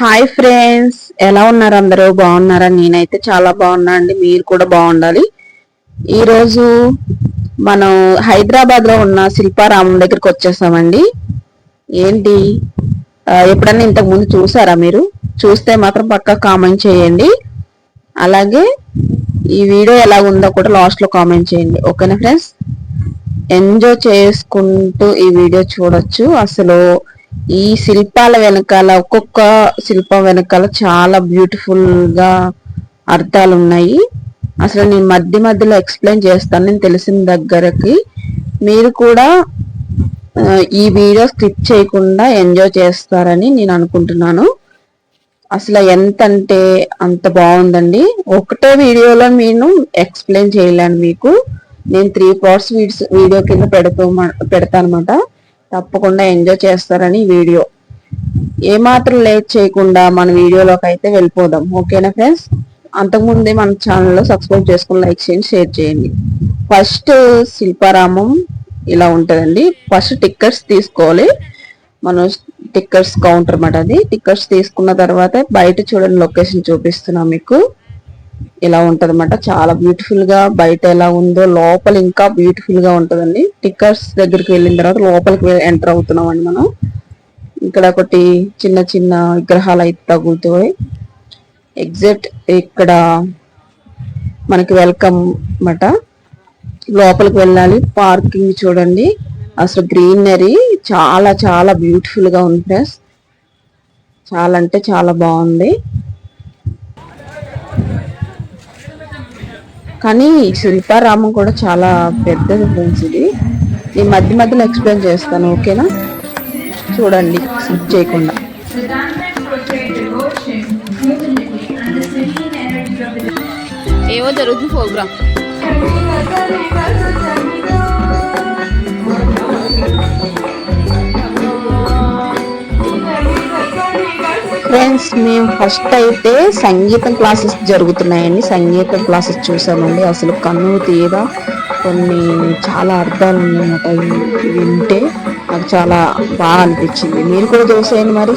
Hi friends ఎలా ఉన్నారు అందరూ? బాగున్నారా? నేనైతే చాలా బాగున్నా అండి. మీరు కూడా బాగుండాలి. ఈరోజు మనం హైదరాబాద్లో ఉన్న శిల్పారామం దగ్గరికి వచ్చేసామండి. ఏంటి? ఎప్పుడన్నా ఇంతకు ముందు చూసారా మీరు? చూస్తే మాత్రం పక్కా కామెంట్ చేయండి. అలాగే ఈ వీడియో ఎలా ఉందో కూడా లాస్ట్లో కామెంట్ చేయండి. ఓకేనా ఫ్రెండ్స్ ఎంజాయ్ చేసుకుంటూ ఈ వీడియో చూడొచ్చు. అసలు ఈ శిల్పాల వెనకాల ఒక్కొక్క శిల్పం వెనకాల చాలా బ్యూటిఫుల్గా అర్థాలు ఉన్నాయి అసలు నేను మధ్య మధ్యలో ఎక్స్ప్లెయిన్ చేస్తాను నేను తెలిసిన దగ్గరకి. మీరు కూడా ఈ వీడియో స్కిప్ చేయకుండా ఎంజాయ్ చేస్తారని నేను అనుకుంటున్నాను. అసలు ఎంత అంటే అంత బాగుందండి. ఒకటే వీడియోలో నేను ఎక్స్ప్లెయిన్ చేయలేను మీకు. నేను త్రీ పార్ట్స్ వీడియో కింద పెడుతూ పెడతానమాట. తప్పకుండా ఎంజాయ్ చేస్తారని వీడియో. ఏమాత్రం లేట్ చేయకుండా మన వీడియోలోకి అయితే వెళ్ళిపోదాం. ఓకేనా ఫ్రెండ్స్? అంతకుముందే మన ఛానల్లో సబ్స్క్రైబ్ చేసుకుని లైక్ చేయండి షేర్ చేయండి. ఫస్ట్ శిల్పారామం ఇలా ఉంటుందండి. ఫస్ట్ టిక్కర్స్ తీసుకోవాలి. మనం టిక్కర్స్ కౌంటర్ అన్నమాట అది. టిక్కర్స్ తీసుకున్న తర్వాత బయట చూడండి లొకేషన్ చూపిస్తున్నాం మీకు. ఇలా ఉంటదన్నమాట. చాలా బ్యూటిఫుల్గా బయట ఎలా ఉందో లోపల ఇంకా బ్యూటిఫుల్గా ఉంటదండి. టిక్కర్స్ దగ్గరికి వెళ్ళిన తర్వాత లోపలికి ఎంటర్ అవుతున్నాం అండి మనం. ఇక్కడ ఒకటి చిన్న చిన్న విగ్రహాలు అయితే తగులుతాయి ఎగ్జాక్ట్ ఇక్కడ మనకి వెల్కమ్ అన్నమాట. లోపలికి వెళ్ళాలి. పార్కింగ్ చూడండి. అసలు గ్రీనరీ చాలా చాలా బ్యూటిఫుల్గా ఉంది ఫ్రెండ్స్. చాలా అంటే చాలా బాగుంది. కానీ శిల్పారామం కూడా చాలా పెద్దది ఫ్రెండ్స్ ఇది. నేను మధ్య మధ్యలో ఎక్స్ప్లెయిన్ చేస్తాను ఓకేనా? చూడండి స్విచ్ చేయకుండా. ఏమో ఏవో జరుగుతుంది ప్రోగ్రామ్. ఫ్రెండ్స్ మేము ఫస్ట్ అయితే సంగీతం క్లాసెస్ జరుగుతున్నాయండి. సంగీతం క్లాసెస్ చూసామండి. అసలు కన్ను తీయగా కొన్ని చాలా అర్థాలు ఉన్నాయన్నమాట వింటే నాకు చాలా బాగా అనిపించింది. మీరు కూడా చూసేయండి మరి.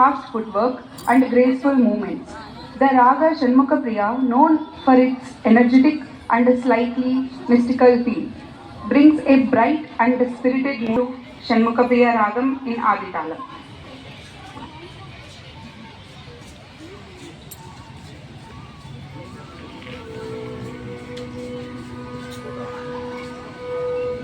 fast footwork, and graceful movements. The Raga Shanmukha known for its energetic and slightly mystical feel, brings a bright and spirited mood to Shanmukha Ragam in Aditalam.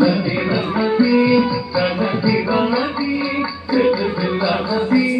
Thank you.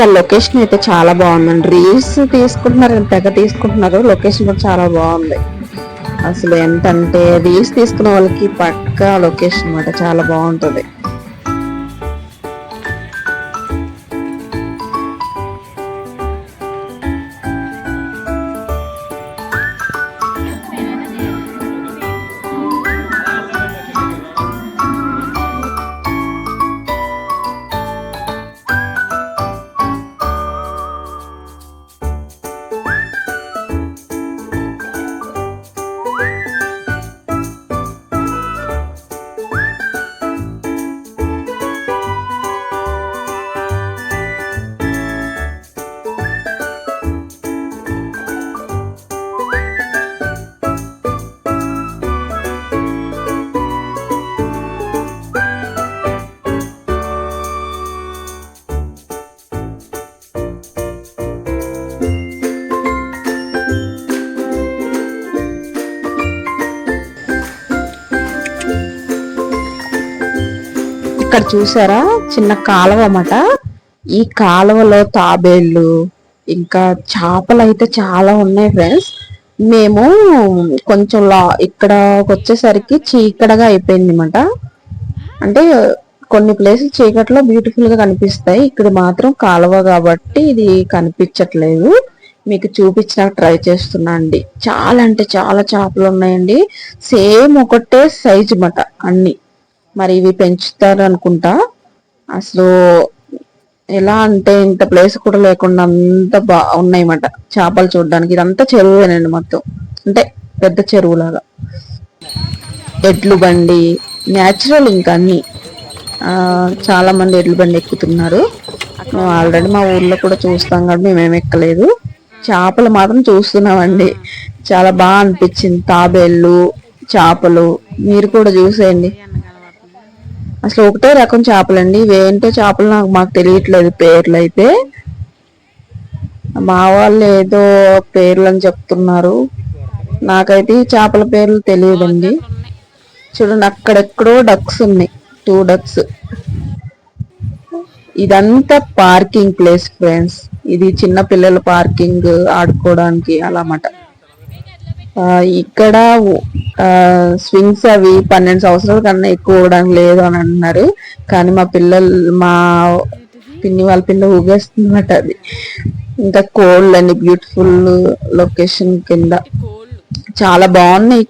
ఇక్కడ లొకేషన్ అయితే చాలా బాగుందండి. రీల్స్ తీసుకుంటున్నారు తెగ తీసుకుంటున్నారు location కూడా చాలా బాగుంది. అసలు ఏంటంటే రీల్స్ తీసుకున్న వాళ్ళకి పక్కా లొకేషన్ అనమాట చాలా బాగుంటది. ఇక్కడ చూసారా? చిన్న కాలువ అన్నమాట. ఈ కాలువలో తాబేళ్ళు ఇంకా చేపలు అయితే చాలా ఉన్నాయి ఫ్రెండ్స్ మేము కొంచెం లా ఇక్కడ వచ్చేసరికి చీకటగా అయిపోయింది అనమాట అంటే కొన్ని ప్లేసెస్ చీకట్లో బ్యూటిఫుల్గా కనిపిస్తాయి. ఇక్కడ మాత్రం కాలువ కాబట్టి ఇది కనిపించట్లేదు. మీకు చూపించడానికి ట్రై చేస్తున్నా అండి. చాలా అంటే చాలా చేపలు ఉన్నాయండి. సేమ్ ఒకటే సైజ్ మాట అన్ని. మరి ఇవి పెంచుతారు అనుకుంటా అసలు ఎలా అంటే ఇంత ప్లేస్ కూడా లేకుండా అంత బా ఉన్నాయన్నమాట చేపలు చూడడానికి. ఇదంతా చెరువేనండి మొత్తం. అంటే పెద్ద చెరువులాగా. ఎడ్లు బండి న్యాచురల్ ఇంకా అన్ని. చాలా మంది ఎడ్ల బండి ఎక్కుతున్నారు. ఆల్రెడీ మా ఊర్లో కూడా చూస్తాం కాబట్టి మేమేం ఎక్కలేదు. చేపలు మాత్రం చూస్తున్నామండి. చాలా బాగా అనిపించింది. తాబేళ్ళు చేపలు మీరు కూడా చూసేయండి. అసలు ఒకటే రకం చేపలండి. ఇవేంటో చేపలు నాకు మాకు తెలియట్లేదు పేర్లు అయితే. మా వాళ్ళు ఏదో పేర్లు అని చెప్తున్నారు. నాకైతే ఈ చేపల పేర్లు తెలియదండి. చూడండి అక్కడెక్కడో డక్స్ ఉన్నాయి. టూ డక్స్ ఇదంతా పార్కింగ్ ప్లేస్ ఫ్రెండ్స్. ఇది చిన్న పిల్లల పార్కింగ్ ఆడుకోవడానికి అలా అన్నమాట ఇక్కడ స్వింగ్స్ అవి పన్నెండు సంవత్సరాల కన్నా ఎక్కువ ఇవ్వడానికి లేదు అని అంటున్నారు. కానీ మా పిల్లలు మా పిన్ని వాళ్ళ పిల్ల ఊగేస్తుందన్నమాట అది. ఇంకా కోల్డ్ అండి బ్యూటిఫుల్ లొకేషన్ కింద. చాలా బాగున్నాయి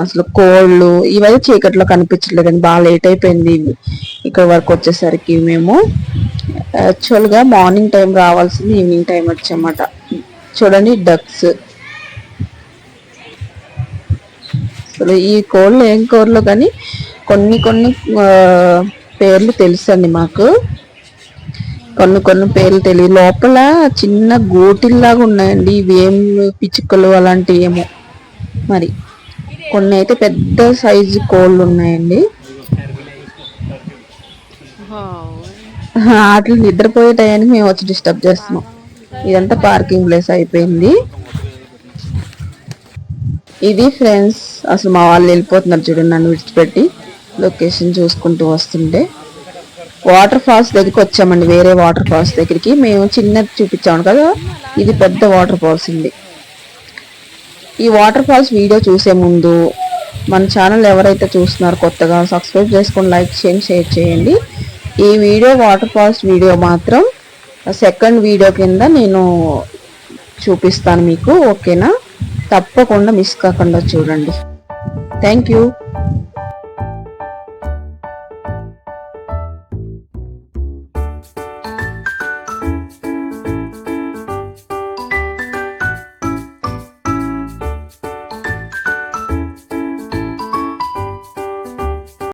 అసలు కోళ్ళు ఇవైతే చీకట్లో కనిపించలేదండి బాగా లేట్ అయిపోయింది. ఇవి ఇక్కడ వరకు వచ్చేసరికి మేము. యాక్చువల్గా మార్నింగ్ టైం రావాల్సింది ఈవినింగ్ టైం వచ్చామాట. చూడండి డక్స్ అసలు ఈ కోళ్ళు ఏం కోళ్ళు కానీ కొన్ని కొన్ని పేర్లు తెలుసండి మాకు. కొన్ని కొన్ని పేర్లు తెలియదు. లోపల చిన్న గోటిల్లాగా ఉన్నాయండి. ఇవి ఏం పిచ్చుకలు అలాంటివి ఏమో. మరి కొన్ని అయితే పెద్ద సైజు కోళ్ళు ఉన్నాయండి. వాటిని నిద్రపోయే టయానికి మేము వచ్చి డిస్టర్బ్ చేస్తున్నాం. ఇదంతా పార్కింగ్ ప్లేస్ అయిపోయింది. ఇది ఫ్రెండ్స్ అసలు మా వాళ్ళు వెళ్ళిపోతున్నారు చూడండి నన్ను విడిచిపెట్టి. లొకేషన్ చూసుకుంటూ వస్తుంటే. వాటర్ ఫాల్స్ దగ్గరికి వచ్చామండి వేరే వాటర్ ఫాల్స్ దగ్గరికి. మేము చిన్నది చూపించాము కదా ఇది పెద్ద వాటర్ ఫాల్స్ ఉంది ఈ వాటర్ ఫాల్స్ వీడియో చూసే ముందు మన ఛానల్ ఎవరైతే చూస్తున్నారో కొత్తగా సబ్స్క్రైబ్ చేసుకొని లైక్ చేయండి షేర్ చేయండి. ఈ వీడియో వాటర్ ఫాల్స్ వీడియో మాత్రం సెకండ్ వీడియో కింద నేను చూపిస్తాను మీకు ఓకేనా తప్పకుండా మిస్ కాకుండా చూడండి. Thank you